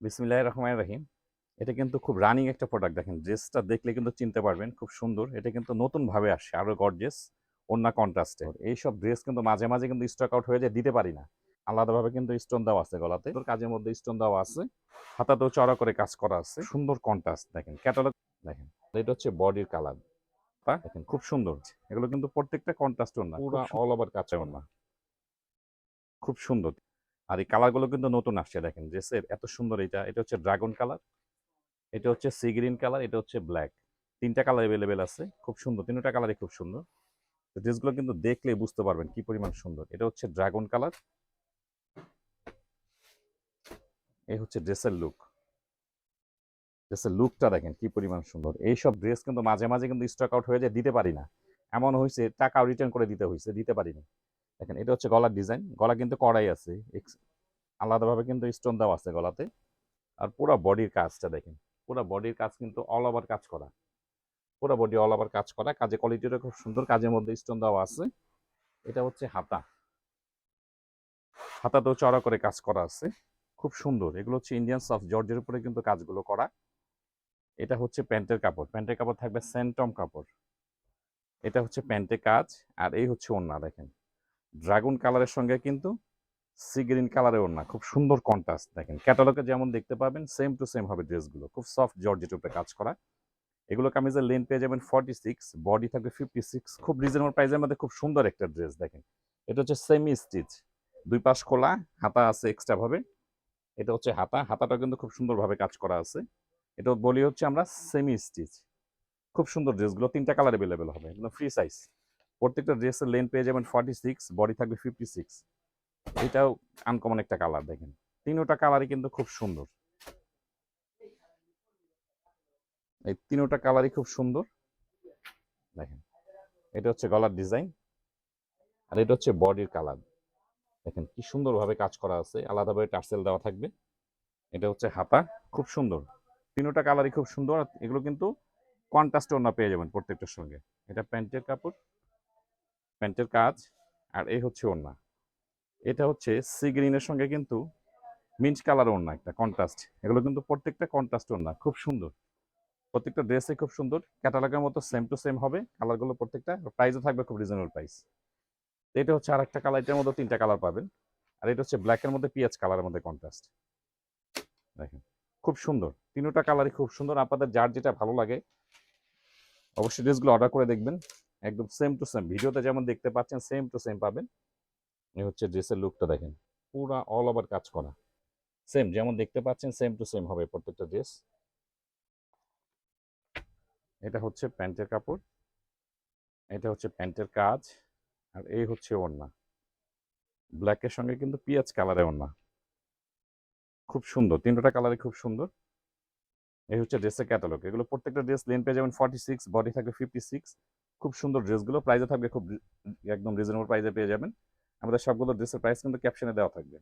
বিসমিল্লাহ রহমান রাহিম। এটা কিন্তু খুব রানিং একটা প্রোডাক্ট দেখেন। ড্রেসটা দেখলে কিন্তু চিনতে পারবেন খুব সুন্দর। এটা কিন্তু নতুন ভাবে আসছে আরও গর্জেস অন্য কন্ট্রাস্টে এইসব ড্রেস কিন্তু মাঝে মাঝে কিন্তু স্টক আউট হয়ে যায় দিতে পারি না। আলাদাভাবে কিন্তু স্টোন দেওয়া আছে গলাতে। তোর কাজের মধ্যে স্টোন দেওয়া আছে। হাতাতেও চড়া করে কাজ করা আছে। সুন্দর কন্ট্রাস্ট দেখেন। ক্যাটালগ দেখেন। এটা হচ্ছে বডির কালার দেখেন খুব সুন্দর। এগুলো কিন্তু প্রত্যেকটা কন্ট্রাস্ট না পুরো অল ওভার কাঁচা না খুব সুন্দর। আর এই কালারগুলো কিন্তু নতুন আসছে দেখেন ড্রেসের এত সুন্দর এটা এটা হচ্ছে ড্রাগন কালার এটা হচ্ছে সি গ্রিন কালার এটা হচ্ছে ব্ল্যাক তিনটা কালার অ্যাভেলেবেল আছে, খুব সুন্দর, তিনটা কালারই খুব সুন্দর। তো ড্রেসগুলো কিন্তু দেখলে বুঝতে পারবেন কি পরিমাণ সুন্দর। এটা হচ্ছে ড্রাগন কালার এই হচ্ছে ড্রেসের লুক ড্রেসের লুকটা দেখেন কি পরিমাণ সুন্দর। এইসব ড্রেস কিন্তু মাঝে মাঝে কিন্তু স্টক আউট হয়ে যায়, দিতে পারি না। এমন হয়েছে টাকা রিটার্ন করে দিতে হয়েছে দিতে পারিনি দেখেন, এটা হচ্ছে গলার ডিজাইন গলা কিন্তু কড়াই আছে। আলাদাভাবে কিন্তু স্টোন দেওয়া আছে গলাতে। আর পুরো বডির কাজটা দেখেন। পুরো বডির কাজ কিন্তু অল ওভার কাজ করা। পুরো বডি অল ওভার কাজ করা। কাজে কোয়ালিটিটা খুব সুন্দর। কাজের মধ্যে স্টোন দেওয়া আছে। এটা হচ্ছে হাতা। হাতাতেও চড়া করে কাজ করা আছে। খুব সুন্দর। এগুলো হচ্ছে ইন্ডিয়ান সফট জর্জের উপরে কিন্তু কাজগুলো করা। এটা হচ্ছে প্যান্টের কাপড়। প্যান্টের কাপড় থাকবে স্যান্টম কাপড়। এটা হচ্ছে প্যান্টের কাজ। আর এই হচ্ছে ওড়না দেখেন। ড্রাগন কালারের সঙ্গে কিন্তু সি গ্রিন কালারের ওড়না খুব সুন্দর কন্ট্রাস্ট দেখেন। ক্যাটালগে যেমন দেখতে পাবেন সেম টু সেম হবে ড্রেসগুলো। খুব সফট জর্জেট উপরে কাজ করা। এগুলো কামিজের লেন্থ পেয়ে যাবেন ফর্টি সিক্স বডি থাকবে ফিফটি সিক্স খুব রিজনেবল প্রাইসের মধ্যে খুব সুন্দর একটা ড্রেস দেখেন। এটা হচ্ছে সেমি স্টিচ দুই পাশ খোলা, হাতা আছে এক্সট্রা ভাবে। এটা হচ্ছে হাতা, হাতাটা কিন্তু খুব সুন্দরভাবে কাজ করা আছে। এটা বলি হচ্ছে আমরা সেমি স্টিচ খুব সুন্দর ড্রেসগুলো, তিনটা কালার অ্যাভেলেবেল হবে ফ্রি সাইজ প্রত্যেকটা ড্রেসের লেন পেয়ে যাবেন ফর্টি সিক্স বডি থাকবে ফিফটি সিক্স এটাও আনকমন একটা কালার দেখেন। তিনোটা কালারই কিন্তু খুব সুন্দর। এই তিনোটা কালারই খুব সুন্দর। দেখেন, এটা হচ্ছে গলার ডিজাইন আর এটা হচ্ছে বডির কালার দেখেন, কি সুন্দরভাবে কাজ করা আছে। আলাদাভাবে টার্সেল দেওয়া থাকবে। এটা হচ্ছে হাতা, খুব সুন্দর। তিনোটা কালারই খুব সুন্দর। এগুলো কিন্তু কন্ট্রাস্ট ওড়না পেয়ে যাবেন প্রত্যেকটার সঙ্গে। এটা প্যান্টের কাপড়। প্যান্টের কাজ, আর এই হচ্ছে ওড়না। এটা হচ্ছে সি গ্রিনের সঙ্গে কিন্তু মিন্ট কালার ওড়না একটা কন্ট্রাস্ট এগুলো কিন্তু প্রত্যেকটা কন্ট্রাস্ট ওড়না, খুব সুন্দর। প্রত্যেকটা ড্রেসে খুব সুন্দর ক্যাটালগের মতো সেম টু সেম হবে, কালারগুলো প্রত্যেকটা প্রাইসও থাকবে খুব রিজনেবল প্রাইস এটা হচ্ছে আর একটা কালার এটার মধ্যে তিনটা কালার পাবেন। আর এটা হচ্ছে ব্ল্যাকের মধ্যে পিঁয়াজ কালারের মধ্যে কন্ট্রাস্ট দেখেন, খুব সুন্দর। তিনোটা কালারই খুব সুন্দর। আপনাদের যার যেটা ভালো লাগে, অবশ্যই ড্রেসগুলো অর্ডার করে দেখবেন। একদম সেম টু সেম ভিডিওতে যেমন দেখতে পাচ্ছেন সেম টু সেম পাবেন। এই হচ্ছে ড্রেসের লুকটা দেখেন। পুরা অল ওভার কাজ করা। সেম যেমন দেখতে পাচ্ছেন সেম টু সেম হবে প্রত্যেকটা ড্রেস এটা হচ্ছে প্যান্টের কাপড়। এটা হচ্ছে প্যান্টের কাজ। আর এই হচ্ছে ওড়না। ব্ল্যাকের সঙ্গে কিন্তু পিঁয়াজ কালারে ওড়না। খুব সুন্দর। তিনটা কালারই খুব সুন্দর। এই হচ্ছে ড্রেসের ক্যাটালগ এগুলো প্রত্যেকটা ড্রেস লেন পেয়ে যাবেন ফর্টি সিক্স বডি থাকবে ফিফটি সিক্স খুব সুন্দর ড্রেসগুলো। প্রাইসে থাকবে খুব একদম রিজনেবল প্রাইসে পেয়ে যাবেন। আমাদের সবগুলো ড্রেসের প্রাইস কিন্তু ক্যাপশনে দেওয়া থাকবে।